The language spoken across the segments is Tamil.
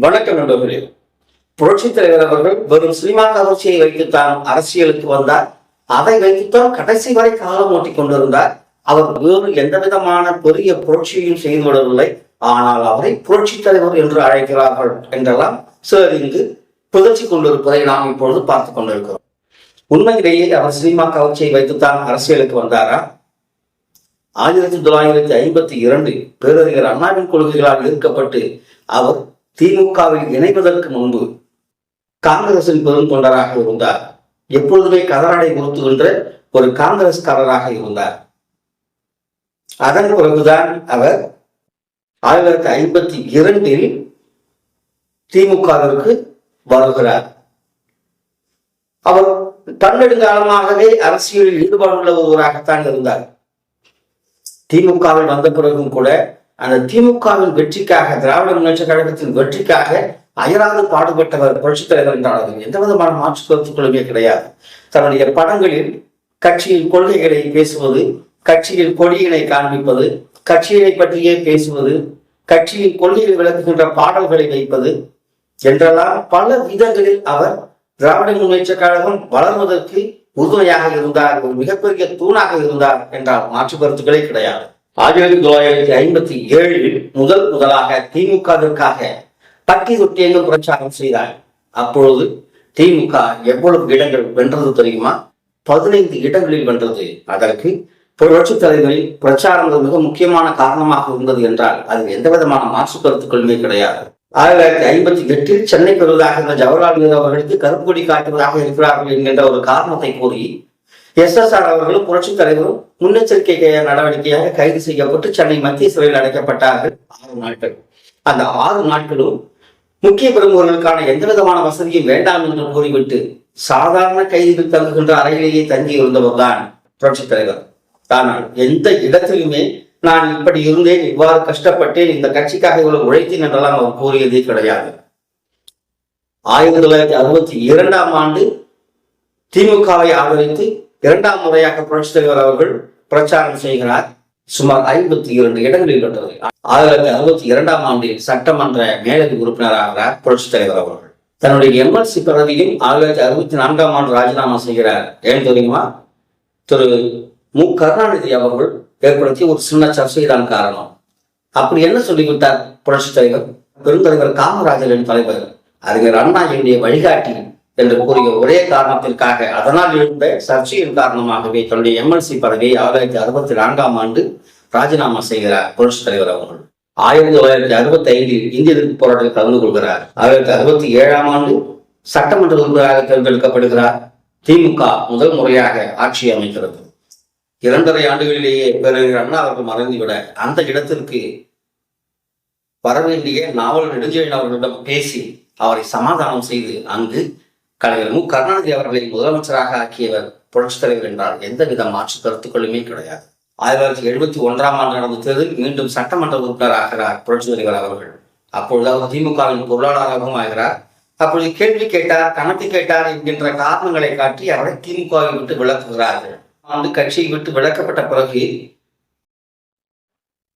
வணக்கம் நண்பர்களே. புரட்சித் தலைவர் அவர்கள் வெறும் சினிமா கவர்ச்சியை வைத்துத்தான் அரசியலுக்கு வந்தார். அதை வைத்துத்தான் கடைசி வரை காலம் ஓட்டிக் கொண்டிருந்தார். அவர் வேறு எந்த விதமான பெரிய புரட்சியையும் செய்து விடவில்லை. ஆனால் அவரை புரட்சித் தலைவர் என்று அழைக்கிறார்கள் என்றெல்லாம் சிலர் இங்கு புதர்ச்சி கொண்டிருப்பதை நாம் இப்பொழுது பார்த்துக் கொண்டிருக்கிறோம். உண்மையிலேயே அவர் சினிமா கவர்ச்சியை வைத்துத்தான் அரசியலுக்கு வந்தாரா? ஆயிரத்தி தொள்ளாயிரத்தி ஐம்பத்தி இரண்டு பேரறிஞர் அண்ணாவின் கொள்கைகளால் ஈர்க்கப்பட்டு அவர் திமுகவில் இணைவதற்கு முன்பு காங்கிரசின் பெரும் தொண்டராக இருந்தார். எப்பொழுதுமே கதராடை உறுத்துகின்ற ஒரு காங்கிரஸ்காரராக இருந்தார். அதன் பிறகுதான் அவர் ஆயிரத்தி தொள்ளாயிரத்தி ஐம்பத்தி இரண்டில் திமுகவிற்கு வருகிறார். அவர் பன்னெடுங்காலமாகவே அரசியலில் ஈடுபாடுள்ள ஒருவராகத்தான் இருந்தார். திமுகவில் வந்த பிறகும் கூட அந்த திமுகவின் வெற்றிக்காக திராவிட முன்னேற்ற கழகத்தின் வெற்றிக்காக அயராது பாடுபட்டவர் புரட்சி தலைவர் என்றால் எந்த விதமான மாற்று கருத்துக்களுமே கிடையாது. தன்னுடைய படங்களில் கட்சியின் கொள்கைகளை பேசுவது கட்சியின் கொடியினை காண்பிப்பது கட்சியை பற்றியே பேசுவது கட்சியின் கொள்கையை விளக்குகின்ற பாடல்களை வைப்பது என்றெல்லாம் பல விதங்களில் அவர் திராவிட முன்னேற்ற கழகம் வளர்வதற்கு உறுதுணையாக இருந்தார் ஒரு மிகப்பெரிய தூணாக இருந்தார் என்றால் மாற்று கருத்துக்களே கிடையாது. ஆயிரத்தி தொள்ளாயிரத்தி ஐம்பத்தி ஏழில் முதல் முதலாக திமுகவிற்காக பட்டி தொட்டி எங்கும் பிரச்சாரம் செய்தார். அப்பொழுது திமுக எவ்வளவு இடங்கள் வென்றது தெரியுமா? பதினைந்து இடங்களில் வென்றது. அதற்கு புரட்சித் தலைவரின் பிரச்சாரங்கள் மிக முக்கியமான காரணமாக இருந்தது என்றால் அதில் எந்த விதமான மாற்று கருத்துக்களுமே கிடையாது. ஆயிரத்தி தொள்ளாயிரத்தி ஐம்பத்தி எட்டில் சென்னை பெறுவதாக இருந்த ஜவஹர்லால் நேரு அவர்களுக்கு கருப்பு கொடி காட்டுவதாக இருக்கிறார்கள் என்கின்ற ஒரு காரணத்தை கூறி எஸ் அவர்களும் புரட்சித் தலைவரும் முன்னெச்சரிக்கை நடவடிக்கையாக கைது செய்யப்பட்டு சென்னை மத்திய சிறையில் அடைக்கப்பட்டார்கள். ஆறு நாட்கள். அந்த ஆறு நாட்களும் முக்கிய பிரமுகர்களுக்கான எந்த விதமான வசதியும் வேண்டாம் என்று கூறிவிட்டு சாதாரண கைதிகள் தங்குகின்ற அறையிலேயே தங்கி இருந்தவர் புரட்சித் தலைவர். ஆனால் எந்த இடத்திலுமே நான் இப்படி இருந்தேன் இவ்வாறு கஷ்டப்பட்டேன் இந்த கட்சிக்காக இவ்வளவு உழைத்தேன் என்றெல்லாம் அவர் கூறியதே கிடையாது. ஆயிரத்தி தொள்ளாயிரத்தி அறுபத்தி இரண்டாம் ஆண்டு திமுகவை ஆதரித்து இரண்டாம் முறையாக புரட்சித் தலைவர் அவர்கள் பிரச்சாரம் செய்கிறார். சுமார் ஐம்பத்தி இரண்டு இடங்களில் வென்றது ஆயிரத்தி தொள்ளாயிரத்தி அறுபத்தி இரண்டாம் ஆண்டில் சட்டமன்ற மேலதி உறுப்பினராகிறார் புரட்சித் தலைவர் அவர்கள். தன்னுடைய எம்எல்சி பதவியும் ஆயிரத்தி தொள்ளாயிரத்தி அறுபத்தி நான்காம் ஆண்டு ராஜினாமா செய்கிறார். ஏன் தெரியுமா? திரு மு. கருணாநிதி அவர்கள் ஏற்படுத்திய ஒரு சின்ன சர்ச்சை தான் காரணம். அப்படி என்ன சொல்லிவிட்டார் புரட்சித் தலைவர் பெருந்தலைவர் காமராஜரின் தலைவர். அறிஞர் அண்ணா என்னுடைய வழிகாட்டி. என்று கூறிய ஒரே காரணத்திற்காக அதனால் எழுந்த சர்ச்சையின் காரணமாகவே தன்னுடைய எம்எல்சி பதவியை ஆயிரத்தி அறுபத்தி நான்காம் ஆண்டு ராஜினாமா செய்கிறார் புரட்சித் தலைவர் அவர்கள். ஆயிரத்தி தொள்ளாயிரத்தி அறுபத்தி ஐந்தில் இந்திய எதிர்ப்பு போராட்டத்தில் கலந்து கொள்கிறார். ஆயிரத்தி அறுபத்தி ஏழாம் ஆண்டு சட்டமன்ற உறுப்பினராக தேர்ந்தெடுக்கப்படுகிறார். திமுக முதல் முறையாக ஆட்சி அமைக்கிறது. இரண்டரை ஆண்டுகளிலேயே பேரறிஞர் அண்ணா அவர்கள் மறைந்துவிட அந்த இடத்திற்கு வரவேண்டிய நாவல் நெடுஞ்செழியன் அவர்களிடம் பேசி அவரை சமாதானம் செய்து அங்கு கலைஞர் மு. கருணாநிதி அவர்களை முதலமைச்சராக ஆக்கியவர் புரட்சித் தலைவர் என்றால் எந்தவித மாற்று கருத்துக்களுமே கிடையாது. ஆயிரத்தி தொள்ளாயிரத்தி எழுபத்தி ஒன்றாம் ஆண்டு நடந்த தேர்தலில் மீண்டும் சட்டமன்ற உறுப்பினர் ஆகிறார் புரட்சித் தலைவர் அவர்கள். அப்பொழுது அவர் திமுகவின் பொருளாளராகவும் ஆகிறார். அப்பொழுது கேள்வி கேட்டார் கணக்கு கேட்டார் என்கின்ற காரணங்களை காட்டி அவரை திமுகவை விட்டு விளக்குகிறார்கள் ஆண்டு கட்சியை விட்டு விளக்கப்பட்ட பிறகு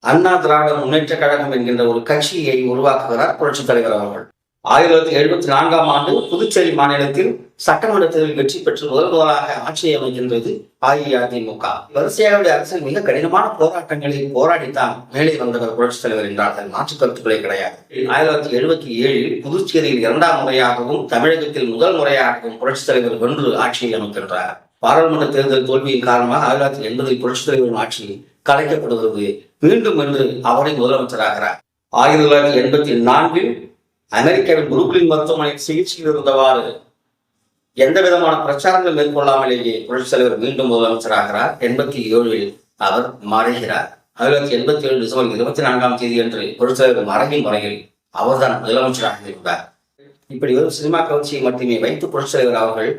அண்ணா திராவிட முன்னேற்ற கழகம் என்கின்ற ஒரு கட்சியை உருவாக்குகிறார் புரட்சித் தலைவர் அவர்கள். ஆயிரத்தி தொள்ளாயிரத்தி எழுபத்தி நான்காம் ஆண்டு புதுச்சேரி மாநிலத்தில் சட்டமன்ற தேர்தலில் வெற்றி பெற்று முதல் முதலாக ஆட்சியை அமைக்கின்றது அஇஅதிமுக வரிசையாவுடைய அரசியல் மிக கடினமான போராட்டங்களில் போராடித்தான் மேலே வந்தவர் புரட்சித் தலைவர் என்றார்கள் மாற்று கருத்துக்களே கிடையாது. ஆயிரத்தி தொள்ளாயிரத்தி எழுபத்தி ஏழில் புதுச்சேரியில் இரண்டாம் முறையாகவும் தமிழகத்தில் முதல் முறையாகவும் புரட்சித் தலைவர் வென்று ஆட்சியை அமைக்கின்றார். பாராளுமன்ற தேர்தல் தோல்வியின் காரணமாக ஆயிரத்தி தொள்ளாயிரத்தி எண்பதில் புரட்சித் தலைவரின் ஆட்சி கலைக்கப்படுகிறது. மீண்டும் என்று அவரை முதலமைச்சராகிறார். ஆயிரத்தி தொள்ளாயிரத்தி எண்பத்தி நான்கில் அமெரிக்காவின் புருக்லின் மருத்துவமனையில் சிகிச்சையில் இருந்தவாறு எந்த விதமான பிரச்சாரங்கள் மேற்கொள்ளாமலேயே புரட்சித்தலைவர் மீண்டும் முதலமைச்சராகிறார் எண்பத்தி ஏழில் அவர் மறைகிறார். ஆயிரத்தி எண்பத்தி ஏழு டிசம்பர் இருபத்தி நான்காம் தேதி அன்று புரட்சித்தலைவர் மறையும் மறைவின் வரையில் அவர்தான் முதலமைச்சராக இருந்தார். இப்படி ஒரு சினிமா கவர்ச்சியை மட்டுமே வைத்து புரட்சித்தலைவர் அவர்கள்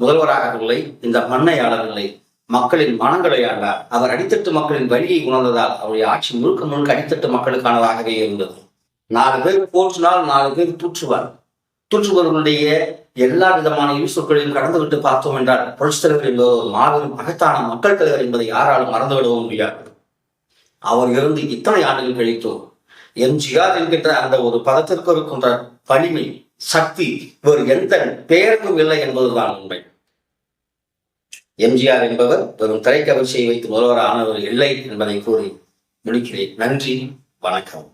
முதல்வராகவில்லை இந்த மண்ணை ஆளவில்லை மக்களின் மனங்களை ஆண்டார். அவர் அடித்தட்டு மக்களின் வழியை உணர்ந்ததால் அவருடைய ஆட்சி முழுக்க முழுக்க அடித்தட்டு மக்களுக்கானதாகவே இருந்தது. நாலு பேர் போற்றினால் நாலு பேர் தூற்றுவார் தூற்றுபவர்களுடைய எல்லா விதமான யூசுக்களையும் கடந்து விட்டு பார்த்தோம் என்றால் புரட்சி தலைவர் என்பது மாபெரும் மகத்தான மக்கள் தலைவர் என்பதை யாராலும் மறந்துவிடவும் முடியாது. அவர் இருந்து இத்தனை ஆண்டுகள் கழித்தோம் எம்ஜிஆர் என்கின்ற அந்த ஒரு பதத்திற்கு இருக்கின்ற வலிமை சக்தி வேறு எந்த பெயருக்கும் இல்லை என்பதுதான் உண்மை. எம்ஜிஆர் என்பவர் வெறும் திரைக்கவர்ச்சியை வைத்து முதல்வர் ஆனவர் இல்லை என்பதை கூறி முடிக்கிறேன். நன்றி வணக்கம்.